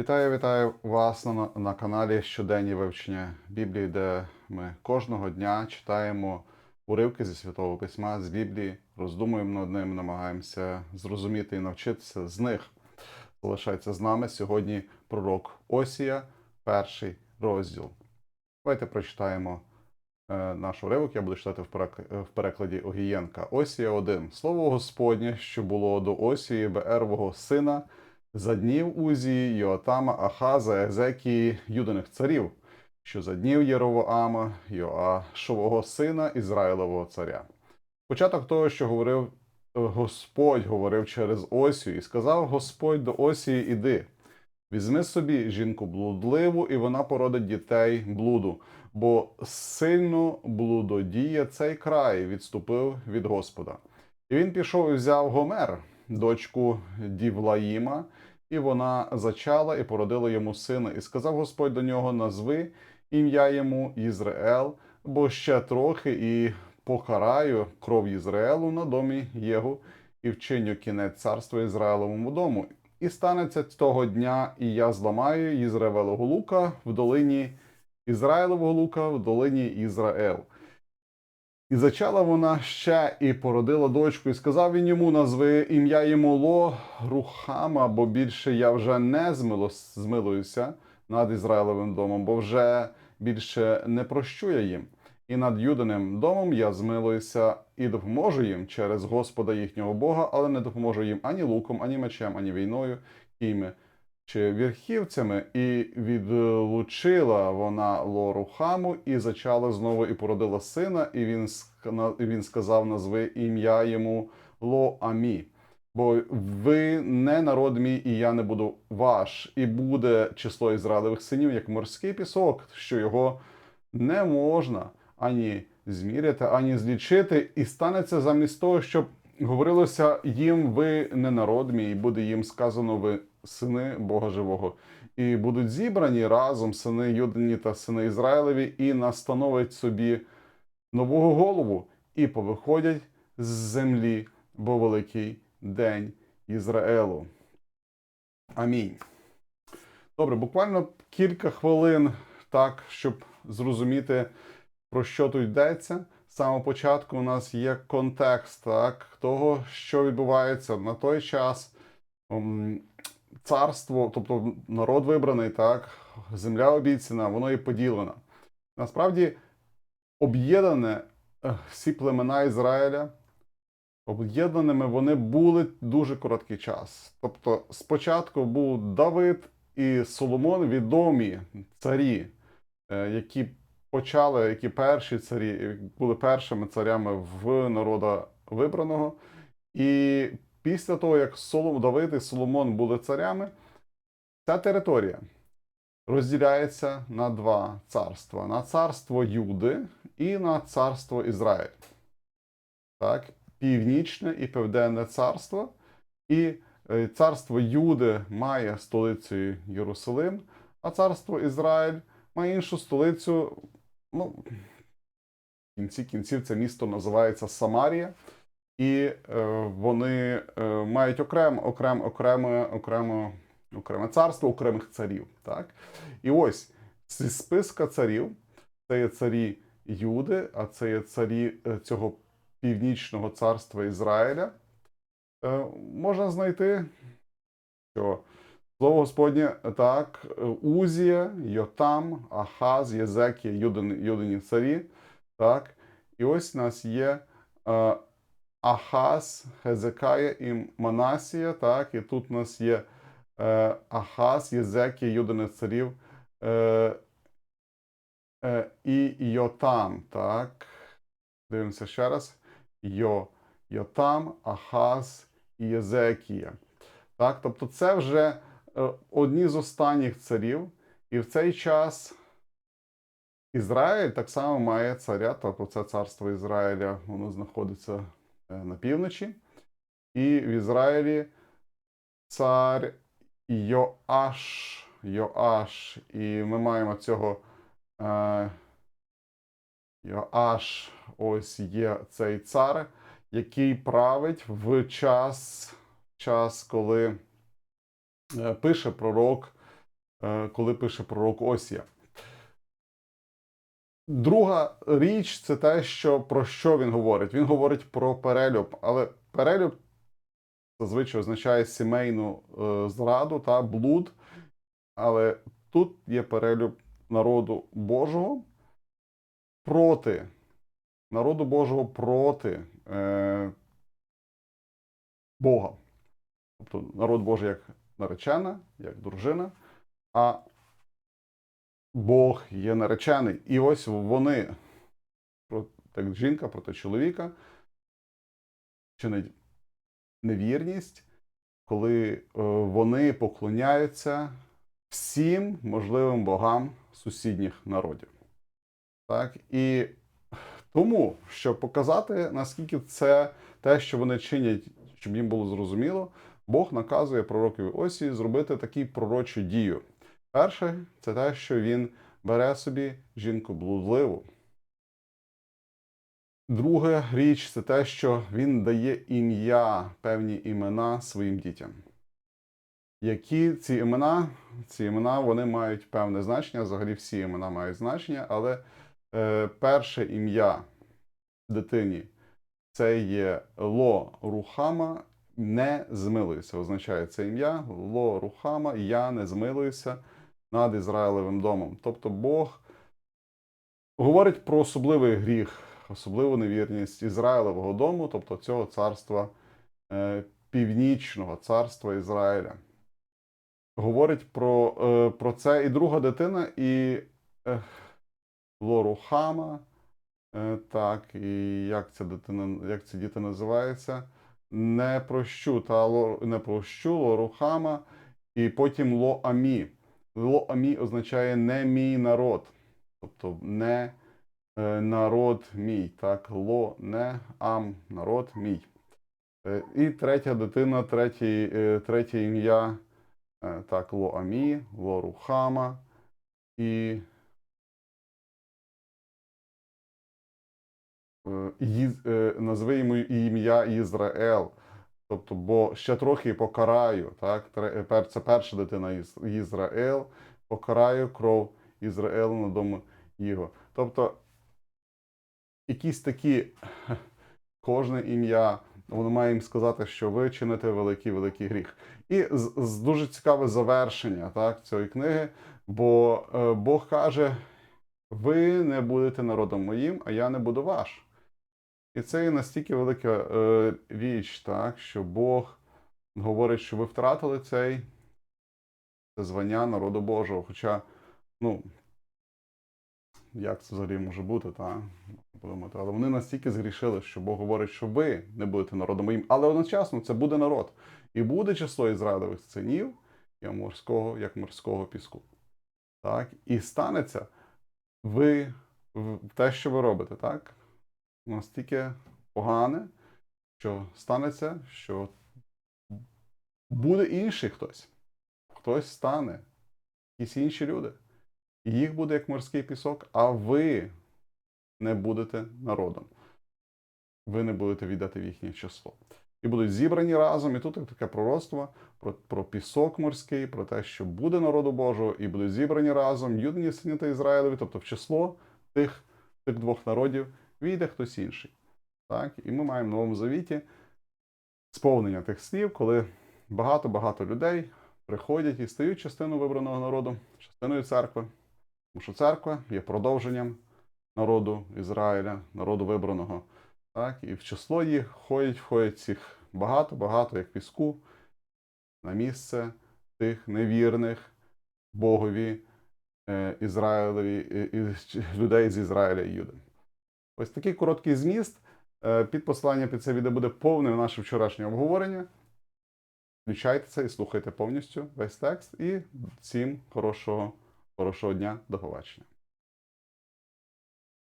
Вітаю, вітаю вас на, на каналі Щоденні вивчення Біблії, де ми кожного дня читаємо уривки зі Святого Письма з Біблії, роздумуємо над ними, намагаємося зрозуміти і навчитися з них. Залишається з нами сьогодні пророк Осія, перший розділ. Давайте прочитаємо е, наш уривок. Я буду читати в перек- в перекладі Огієнка. Осія 1. Слово Господнє, що було до Осії Беерового сина, за днів Узії, Йоатама, Ахаза, Езекії, юдиних царів, що за днів Єровоама, Йоашового сина Ізраїлового царя. Початок того, що говорив Господь, говорив через Осію, і сказав Господь до Осії: Іди, візьми собі жінку блудливу, і вона породить дітей блуду, бо сильно блудодіє цей край, відступив від Господа. І він пішов і взяв Гомер, дочку Дівлаїма, і вона зачала і породила йому сина. І сказав Господь до нього: назви ім'я йому Ізраїл, бо ще трохи і покараю кров Ізраїлу на домі Єгу, і вчиню кінець царства Ізраїловому дому. І станеться того дня, і я зламаю Ізраїлового лука в долині Ізраїлового лука в долині Ізраїл. І зачала вона ще і породила дочку, і сказав він йому назви ім'я йому Ло Рухама, бо більше я вже не змилуюся над Ізраїлевим домом, бо вже більше не прощу я їм. І над Юданим домом я змилуюся і допоможу їм через Господа їхнього Бога, але не допоможу їм ані луком, ані мечем, ані війною, кійми чи верхівцями, і відлучила вона Лорухаму, і зачала знову і породила сина, і він, він сказав назви ім'я йому Лоамі. Бо ви не народ мій, і я не буду ваш, і буде число Ізраїлевих синів, як морський пісок, що його не можна ані зміряти, ані злічити, і станеться замість того, щоб говорилося їм ви не народ мій, і буде їм сказано ви сини Бога живого. І будуть зібрані разом сини Юдині та сини Ізраїлеві, і настановить собі нового голову, і повиходять з землі, бо великий день Ізраїлу. Амінь. Добре, буквально кілька хвилин, так, щоб зрозуміти, про що тут йдеться. З самого початку у нас є контекст так, того, що відбувається на той час. Царство, тобто народ вибраний, так, земля обіцяна, воно і поділена. Насправді, об'єднане всі племена Ізраїля, об'єднаними вони були дуже короткий час. Тобто, спочатку був Давид і Соломон відомі царі, е, які почали, які перші царі були першими царями в народа вибраного. І після того, як Солом, Давид і Соломон були царями, ця територія розділяється на два царства: на царство Юди і на царство Ізраїль. Так, Північне і Південне царство. І е, царство Юди має столицею Єрусалим, а царство Ізраїль має іншу столицю. Ну, в кінці кінців це місто називається Самарія, і е, вони е, мають окрем, окрем, окреме, окремо, окреме царство окремих царів. Так? І ось зі списка царів це є царі Юди, а це є царі е, цього північного царства Ізраїля. Можна знайти, що Слово Господнє так, Узія, Йотам, Ахаз, Єзекія, Юдині, царі. Так, і ось у нас є Ахаз, Хезекая і Манасія. Так, і тут у нас є е, Ахаз, Єзекія, Юдини царів е, е, і Йотам. Так. Дивимося ще раз. Йо, Йотам, Ахаз і Єзекія. Так, тобто це вже е, одні з останніх царів, і в цей час Ізраїль так само має царя, тобто це царство Ізраїля, воно знаходиться на півночі. І в Ізраїлі цар Йоаш. Йоаш. І ми маємо цього е, Йоаш, ось є цей цар, який править в час, час коли е, пише пророк е, коли пише пророк Осія. Друга річ це те, що про що він говорить. Він говорить про перелюб, але перелюб зазвичай означає сімейну е, зраду та блуд. Але тут є перелюб народу Божого проти народу Божого проти е, Бога. Тобто народ Божий як наречена, як дружина, а Бог є наречений. І ось вони, так жінка проти чоловіка, чинить невірність, коли е, вони поклоняються всім можливим богам сусідніх народів. Так? І тому, щоб показати, наскільки це те, що вони чинять, щоб їм було зрозуміло, Бог наказує пророкові Осії зробити таку пророчу дію. Перше, це те, що він бере собі жінку блудливу. Друга річ це те, що він дає ім'я, певні імена своїм дітям. Які ці імена? Ці імена вони мають певне значення. Взагалі всі імена мають значення, але е, перше ім'я дитині це є Ло Рухама, не змилуйся. Означає це ім'я Ло Рухама, я не змилуюся над Ізраїлевим домом. Тобто Бог говорить про особливий гріх, особливу невірність Ізраїлевого дому, тобто цього царства е, північного царства Ізраїля. Говорить про, е, про це і друга дитина, і Лорухама. Е, так, і як ця дитина, як ці діти називаються? Не прощу, та ло, не прощу, Лорухама, і потім Лоамі. Лоамі означає не мій народ. Тобто не е, народ мій. Так, ло, не ам, народ мій. Е, і третя дитина, третє, е, третє ім'я. Е, Так, Лоамі, Лорухама і е, е, назви йому ім'я Ізраел. Тобто, бо ще трохи покараю, так? Е, Це перша дитина Із- Ізраел, покараю кров Ізраїлу на дому його. Тобто, якісь такі кожне ім'я, воно має їм сказати, що ви чините великий великий гріх. І з, з дуже цікаве завершення так, цієї книги, бо е, Бог каже: ви не будете народом моїм, а я не буду ваш. І це є настільки велика е, річ, так, що Бог говорить, що ви втратили цей це звання народу Божого. Хоча, ну, як це взагалі може бути, так? Подумати. Але вони настільки згрішили, що Бог говорить, що ви не будете народом моїм, але одночасно це буде народ. І буде число Ізраїлевих синів, як морського, як морського піску. Так? І станеться ви те, що ви робите, так? Настільки погане, що станеться, що буде інший хтось. Хтось стане, якісь інші люди. Їх буде як морський пісок, а ви не будете народом. Ви не будете віддати в їхнє число. І будуть зібрані разом, і тут таке пророцтво про, про пісок морський, про те, що буде народу Божого, і будуть зібрані разом юдені сині та Ізраїлеві, тобто в число тих, тих двох народів війде хтось інший. Так? І ми маємо в Новому Завіті сповнення тих слів, коли багато-багато людей приходять і стають частиною вибраного народу, частиною церкви. Тому що церква є продовженням народу Ізраїля, народу вибраного. Так? І в число їх ходять, входять цих багато-багато, як піску, на місце тих невірних Богові е, Ізраїлеві, і людей з Ізраїля і Юди. Ось такий короткий зміст. Е, Під посилання під це відео буде повне наше вчорашнє обговорення. Включайте це і слухайте повністю весь текст. І всім хорошого, хорошого дня. До побачення.